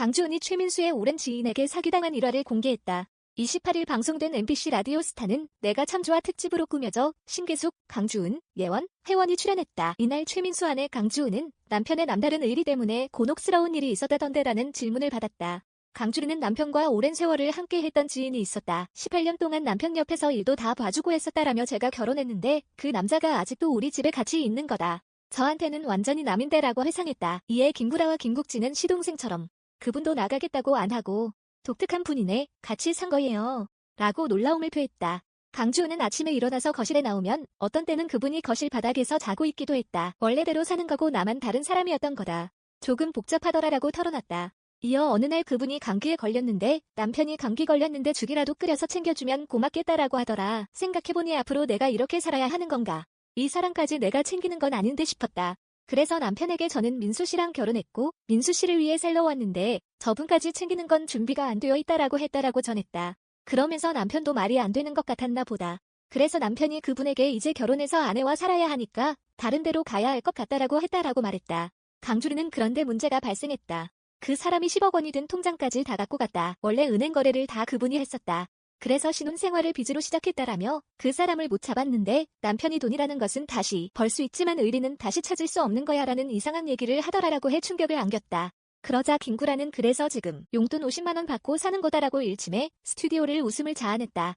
강주은이 최민수의 오랜 지인에게 사기당한 일화를 공개했다. 28일 방송된 MBC 라디오 스타는 내가 참 좋아 특집으로 꾸며져 신계숙, 강주은, 예원, 혜원이 출연했다. 이날 최민수 아내 강주은은 남편의 남다른 의리 때문에 곤혹스러운 일이 있었다던데라는 질문을 받았다. 강주은은 남편과 오랜 세월을 함께 했던 지인이 있었다. 18년 동안 남편 옆에서 일도 다 봐주고 했었다라며 제가 결혼했는데 그 남자가 아직도 우리 집에 같이 있는 거다. 저한테는 완전히 남인데라고 회상했다. 이에 김구라와 김국진은 시동생처럼 그분도 나가겠다고 안 하고 독특한 분이네. 같이 산 거예요. 라고 놀라움을 표했다. 강주은은 아침에 일어나서 거실에 나오면 어떤 때는 그분이 거실 바닥에서 자고 있기도 했다. 원래대로 사는 거고 나만 다른 사람이었던 거다. 조금 복잡하더라라고 털어놨다. 이어 어느 날 그분이 감기에 걸렸는데 남편이 감기 걸렸는데 죽이라도 끓여서 챙겨주면 고맙겠다라고 하더라. 생각해보니 앞으로 내가 이렇게 살아야 하는 건가. 이 사람까지 내가 챙기는 건 아닌데 싶었다. 그래서 남편에게 저는 민수 씨랑 결혼했고 민수 씨를 위해 살러 왔는데 저분까지 챙기는 건 준비가 안 되어 있다라고 했다라고 전했다. 그러면서 남편도 말이 안 되는 것 같았나 보다. 그래서 남편이 그분에게 이제 결혼해서 아내와 살아야 하니까 다른 데로 가야 할 것 같다라고 했다라고 말했다. 강주르는 그런데 문제가 발생했다. 그 사람이 10억 원이 든 통장까지 다 갖고 갔다. 원래 은행 거래를 다 그분이 했었다. 그래서 신혼생활을 빚으로 시작했다라며 그 사람을 못 잡았는데 남편이 돈이라는 것은 다시 벌 수 있지만 의리는 다시 찾을 수 없는 거야라는 이상한 얘기를 하더라라고 해 충격을 안겼다. 그러자 김구라는 그래서 지금 용돈 50만원 받고 사는 거다라고 일침해 스튜디오를 웃음을 자아냈다.